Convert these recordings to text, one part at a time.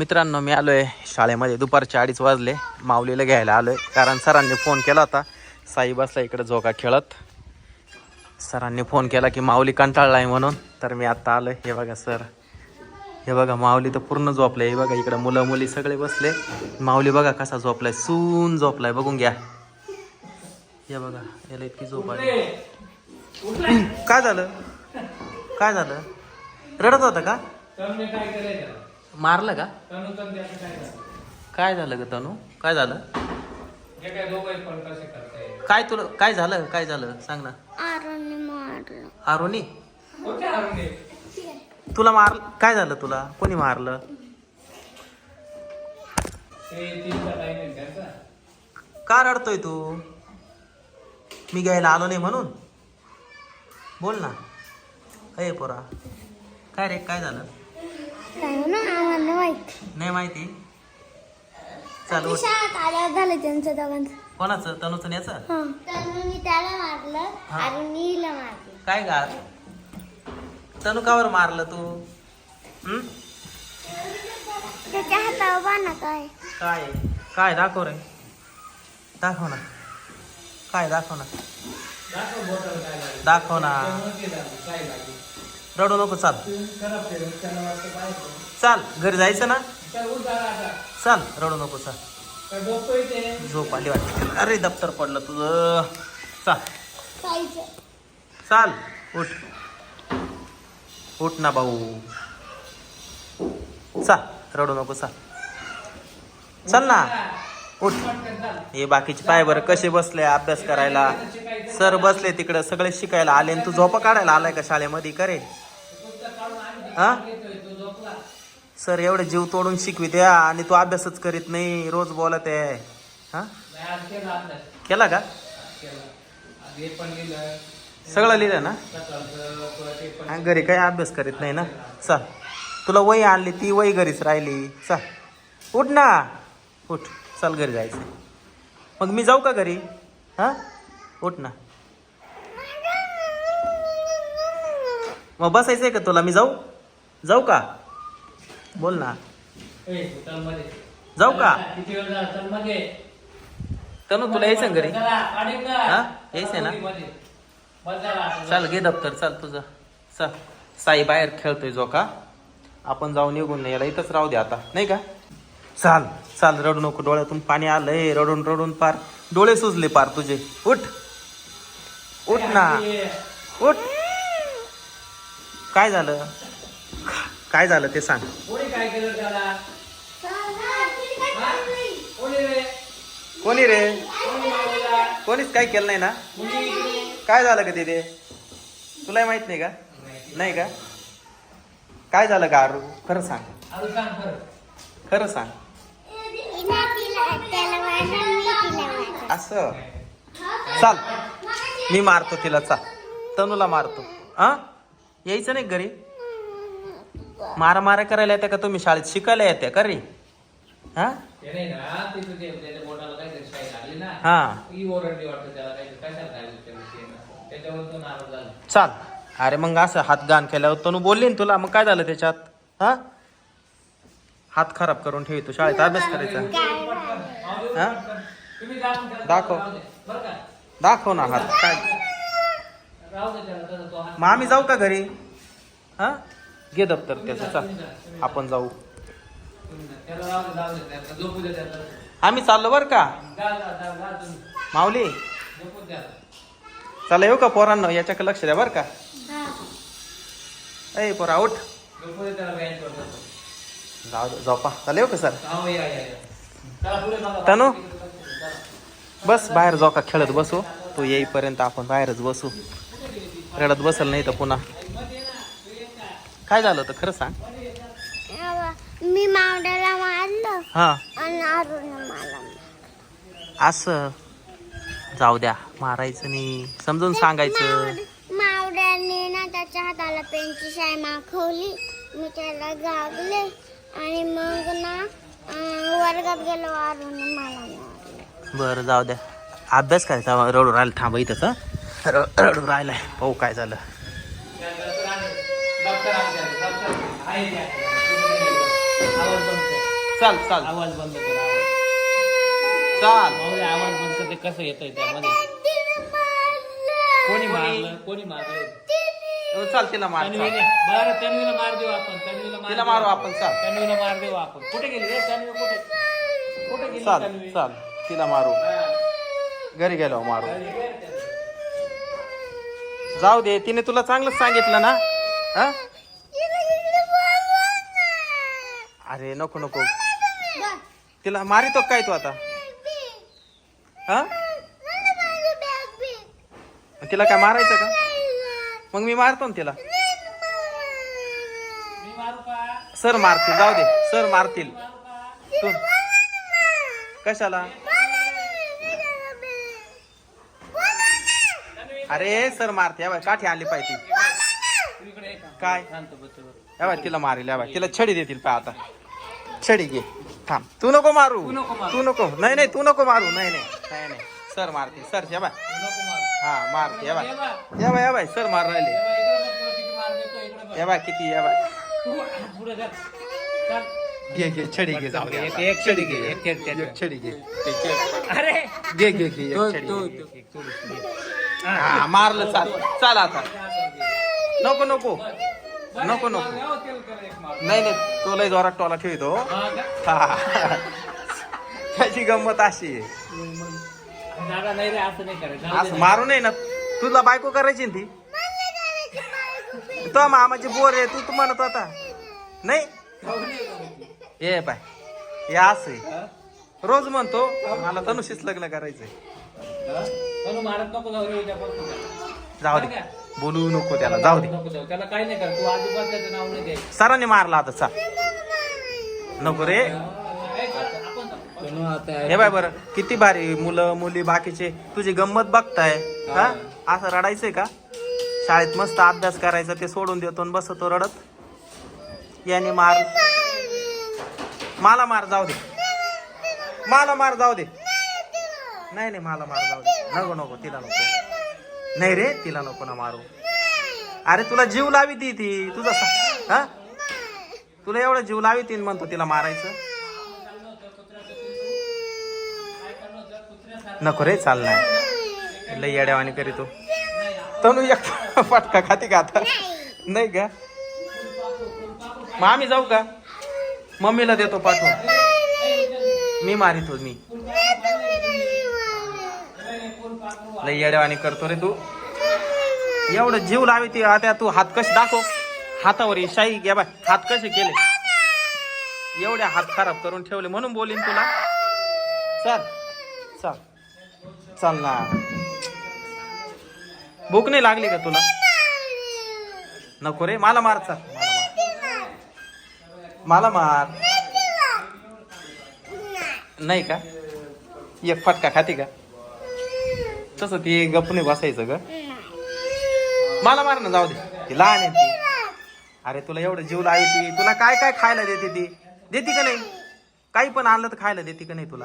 मित्रांनो मी आलो आहे शाळेमध्ये. दुपारचे अडीच वाजले. माऊलीला घ्यायला आलो आहे कारण सरांनी फोन केला होता. साई बसला इकडे झोका खेळत. सरांनी फोन केला की माऊली कंटाळला आहे म्हणून. तर मी आत्ता आलो हे बघा सर. हे बघा माऊली तर पूर्ण झोपलाय हे बघा इकडे मुलं मुली सगळे बसले. माऊली बघा कसा झोपलाय. सून झोपलाय. बघून घ्या. हे बघा याला इतकी झोप आली. काय झालं? काय झालं? रडत होता का? मारलं का? काय झालं? ग तनू? काय झालं? काय तुला काय झालं? काय झालं? सांग ना. आरोने मारलं. आरोनी? तुला मार काय झालं तुला? कोणी मारलं? का रडतोय तू? मी घ्यायला आलो नाही म्हणून? बोल ना. अय पोरा. काय रे? काय झालं? काय ना आम्हाला माहीत. नाही माहिती. चालू शाळेत आल्यावर झालं त्यांचं दोघांचं कोणाचं? तनूचं याचं? हा. मी त्याला मारलं हा. अरुणीला मारलं. काय गा? तनू कावर मारलं तू? हं? त्याच्या हातावर बाणा काय काय? काय दाखव रे. दाखव ना. काय दाखव ना. दाखव ना. रडू नको चाल. चाल घरी जायचं ना? चाल रडू नको चाल. झोप आली वाटते. अरे दप्तर पडलं तुझं. चाल. चाल उठ. उठ ना भाऊ. चाल रडू नको चाल. चल ना. उठ. हे बाकीचे पाय बरं कसे बसले अभ्यास करायला? सर बसले तिकडं सगळे शिकायला आले आणि तू झोपा काढायला आलाय का शाळेमध्ये? करे. हा? सर एवढे जीव तोडून शिकवी द्या आणि तू अभ्यासच करीत नाही रोज बोलत आहे. हा? केला का? सगळं लिहिलं ना? घरी काही अभ्यास करीत नाही ना? चल. तुला वही आणली ती वही घरीच राहिली. चल. उठ ना. उठ. चल घरी जायचं. मग मी जाऊ का घरी? हा? उठ ना. मग बसायचं आहे का तुला? मी जाऊ? जाऊ का? बोल ना. जाऊ का? तनु तुला यायचं ना घरी? हा? यायचंय ना? चल घे दप्तर. चल तुझं. चल. साई बाहेर खेळतोय जो का? आपण जाऊन निघून नाही याला इथंच राहू दे आता. नाही का? चाल. चाल रडू नको डोळ्यातून पाणी आलंय. रडून रडून पार. डोळे सुजले पार तुझे. उठ. उठ ना. उठ. काय झालं? काय झालं ते सांग. कोणी रे? कोणीच काय केलं नाही ना? काय झालं का तिथे? तुलाही माहीत नाही का? नाही का? काय झालं का आरू? खरं सांग. खरं सांग. असं? चाल. मी मारतो तिला चाल. तनूला मारतो. हा? यायचं नाही घरी? मारा मारा करायला येत्या का तुम्ही? शाळेत शिकायला येत्या का रे? हा? हा. चाल. अरे मग असं हात गाण केल्यावर तनू बोलली ना तुला मग काय झालं त्याच्यात? हा? हात खराब करून ठेवी तू. शाळेत अभ्यास करायचा. हा? दाखव. दाखव ना हात. काय? मग आम्ही जाऊ का घरी? हा? घे दप्तर त्याचं. चाल. आपण जाऊ. आम्ही चाललो बर का? माऊली? चला येऊ का पोरांना? याच्याकडे लक्ष द्या बर का? ए पोरा उठ. जाऊ झोपा का सर? तनू? बस बाहेर झोका खेळत बसू. तू येईपर्यंत आपण बाहेरच बसू. रडत बसल नाही तर पुन्हा. काय झालं होतं? खरं सांग. मी मावड्याला मारलं हा. असं. जाऊ द्या मारायचं नाही. समजून सांगायचं. मावड्याने ना त्याच्या हाताला पेनची शाई माखवली मी त्याला गागले आणि मग ना अं, वर्गात गेलो अरुण मला मारलं. बरं जाऊ द्या. अभ्यास करायचा रडू राहिला थांब इथंच हं? र- रडू राहिलाय. पाहू काय झालं. आवाज बंद कर. चाल. चाल. आवाज बंद कर आवाज. चाल. माऊली आवाज बंद कर ते कसं येतंय त्यामध्ये कोणी मारलं? कोणी मारलं? चाल तिला मार चाल. तन्वीने बरं तन्वीला मार देऊ आपण तन्वीला मार तिला देऊ. मारू आपण. चाल. तन्वीला मार देऊ आपण. कुठे गेली रे तन्वी? कुठे? कुठे गेली चाल तन्वी? चाल. तिला मारू. घरी गेलो मारू. जाऊ दे तिने तुला चांगलंच सांगितलं ना? हा? अरे नको नको. तिला मारितो काय तू आता? हा? तिला काय मारायचं का? मग मी मारतो ना तिला. सर मारतील जाऊ दे. सर मारतील. तू कशाला? अरे सर मारते. या बाय काठी आणली पाहिजे? काय. या बाय तिला मारेल या बाय तिला छडी देतील पाय आता. छडी घे. थांब. तू नको मारू. तू नको मारू. तू नको. नाही नाही तू नको मारू. नाही नाही. नाही नाही. सर मारतील. सर या बाय मारू. हा मारते या बाय ये बाय या बाय सर मार राहिले ये मार बाय किती या बाय. घे घे छडी घे जाऊ दे एक- छडी घे, एक छडी घे. एक छडी घे. अरे घे घे घे तो- एक छडी तो- घे. हा मारलं चाल चाल आता नको नको नको, नको. मार, मार. नाही नाही तो लय जोरात टोला ठेवतो हा का? हा. त्याची गंमत अशी आहे दादा नाही रे असं नाही करायचं. मारू नाही ना. तुला बायको करायची ना ती? तो मामाची बोर आहे तू तू म्हणत होता. नाही? ये बाय. हे असं आहे. रोज म्हणतो मला तनुशीच लग्न करायचंय? म्हणून मारत नको जाऊ रे दे? बोलू नको त्याला जाऊ दे. नको जाऊ. त्याला काही नाही कर तू अजिबात त्याचं नाव नाही घ्यायचं. सरांनी मारला आता चाल नको रे. हे बाय बरं. किती भारी मुलं मुली बाकीचे. तुझी गंमत बघताय. हा? असं रडायचंय का? शाळेत मस्त अभ्यास करायचा ते सोडून देतो आणि बसतो रडत. याने मार. मला मार जाऊ दे. मला मार जाऊ दे. नाही नाही मला मार जाऊ दे. नको नको तिला नको. नाही रे तिला नको ना मारू. अरे तुला जीव लावी ती ती. तुझा हा? तुला एवढं जीव लावी ती म्हणतो तिला मारायचं. नको रे चालणार. लई येड्यावानी करीतो तनु एक फटका खाते का आता? नाही का? मग आम्ही जाऊ का? मम्मीला देतो पाठवून. मी मारितो मी. लई येड्यावानी करतो रे तू. एवढं जीव लावी ती आता तू हात कसे दाखव. हातावर शाही शाई घ्या बाय हात कसे केले. एवढे हात खराब करून ठेवले म्हणून बोलीन तुला. चल चल. चल ना. भूक नाही लागली का तुला? नको रे मला मार चाल. मला मार. मला मार नाही का? एक फटका खाते का? तसं ती गपने बसायचं ग. मला मार ना जाऊ दे. ती लहान आहे ती. अरे तुला एवढं जीव आहे ती. तुला काय काय खायला देते ती? देते का नाही? काही पण आणलं तर खायला देते का नाही तुला?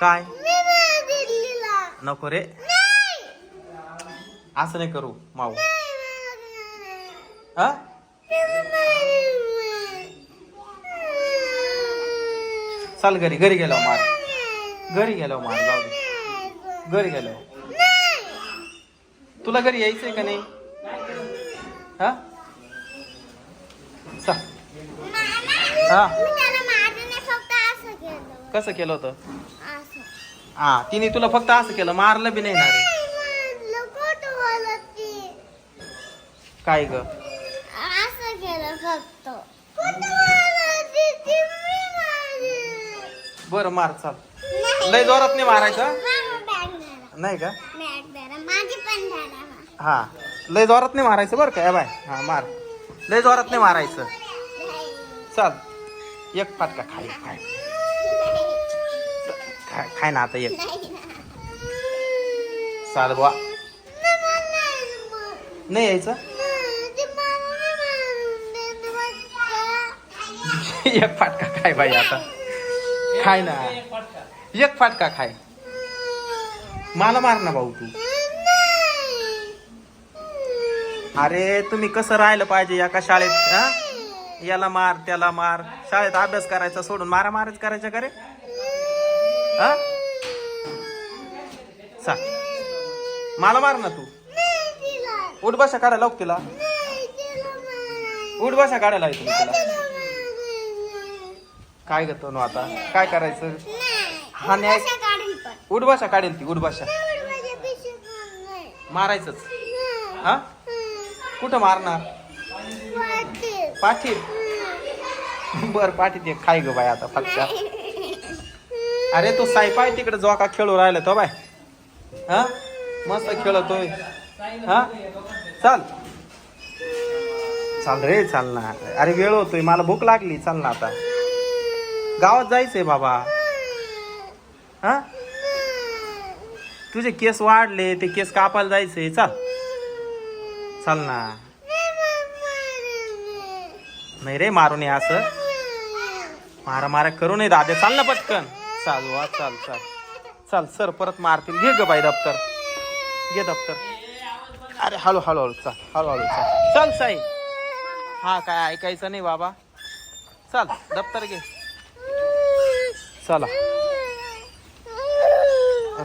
काय? नको रे. असं नाही करू माऊ. हा? चाल घरी घरी गेलो मार. घरी गेलो मार जाऊ दे. घरी गेलो. तुला घरी यायचंय का नाही? हा? हा. कसं केलं होतं? हा तिने तुला फक्त असं केलं मारलं बी नाही ना रे. काय ग? असं केलं फक्त. बर मार चाल. लय जोरात नाही मारायचं? नाही का? हा. लय जोरात नाही मारायचं बरं का? बाय. हा मार. लय जोरात नाही मारायचं. चल. एक फाटका खाय खाय खाय खाय ना आता एक चाल बुवा नाही यायचं एक फाटका खाय बाई आता खाय ना एक फटका. खाय मला मार ना भाऊ तू। अरे तुम्ही कसं राहिलं पाहिजे एका शाळेत हा? याला मार त्याला मार. शाळेत अभ्यास करायचा सोडून मारा मारच करायचा का रे? हा? मला मार ना तू. उठ बशा काढायला लाव तिला उठ बशा काढायला येतो तिला. काय करतो ना आता? काय करायचं? हा न्याय उठ बशा काढेल ती उठ बशा मारायचंच. हा? कुठं मारणार? पाठीत बर पाठीत एक खाय ग बाय आता फक्त. अरे तो साई तिकडे तिकडे जोका खेळू राहिला तो बाय. हा? मस्त खेळतोय. हा? चाल. चाल रे चाल ना. अरे वेळ होतोय मला भूक लागली. चाल ना आता. गावात जायचंय बाबा. हा? तुझे केस वाढले ते केस कापायला जायचंय. चाल. चाल ना. नाही रे मारू नये असं. मारा मारा करू नये दादा. चाल ना पटकन. चाल वा चाल चाल. चाल सर परत मारतील. घे ग बाई दप्तर. घे दप्तर. अरे हळू हळू हळू चाल हळू हळू चाल. चल साई. हा काय ऐकायचं नाही बाबा. चल दप्तर घे. चला.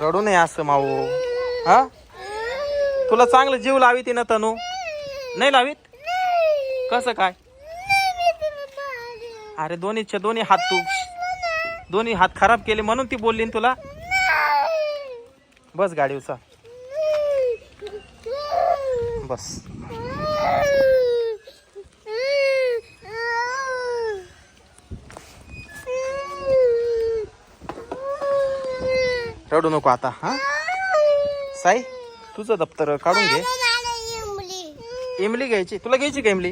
रडू नये असं माऊ हा? तुला चांगलं जीव लावित ना तनू? नाही लावित? कसं काय? अरे दोन्हीच्या दोन्ही हात तू. दोन्ही हात खराब केले म्हणून ती बोलली तुला? बस गाडी उचा बस. रडू नको आता हा? साई तुझं दप्तर काढून घे. इमली घ्यायची. तुला घ्यायची का इमली?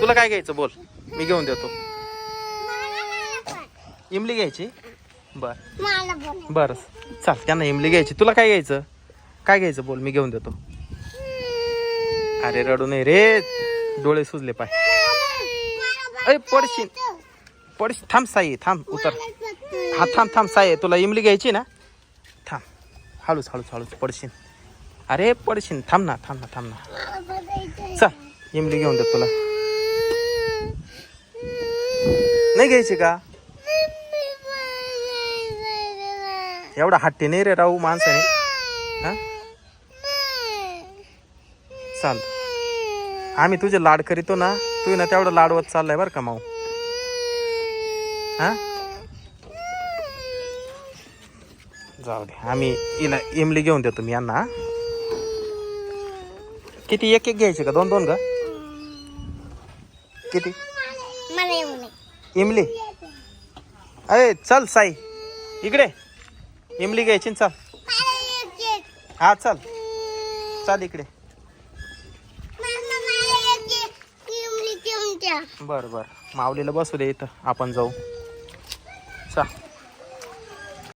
तुला काय घ्यायचं बोल. मी घेऊन देतो. इमली घ्यायची? बर. बर. चाल त्यांना इमली घ्यायची. तुला काय घ्यायचं? काय घ्यायचं बोल मी घेऊन देतो. अरे रडू नये रे. डोळे सुजले पाय. अरे पडशील पडश. थांब साई थांब उतर. हा थांब थांब साई तुला इमली घ्यायची ना? थांब. हळूच हळूच हळूच पडशील अरे पडशील थांब ना थांब ना थांब ना. चल इमली घेऊन दे तुला. नाही घ्यायची का? एवढा हट्टी नाही रे राहू माणसाने. हा? चाल. आम्ही तुझे लाड करीतो ना तू ना तेवढं लाडवत चाललाय बरं का माऊ? हा? जाऊ दे आम्ही हिला इमली घेऊन देतो मी यांना? किती एक एक घ्यायचे का? दोन दोन का किती? इमली. अरे चल साई. इकडे. इमली घ्यायची ना, चल. हा चल. चल इकडे. बर बर. माऊलीला बसू दे इथं. आपण जाऊ. चल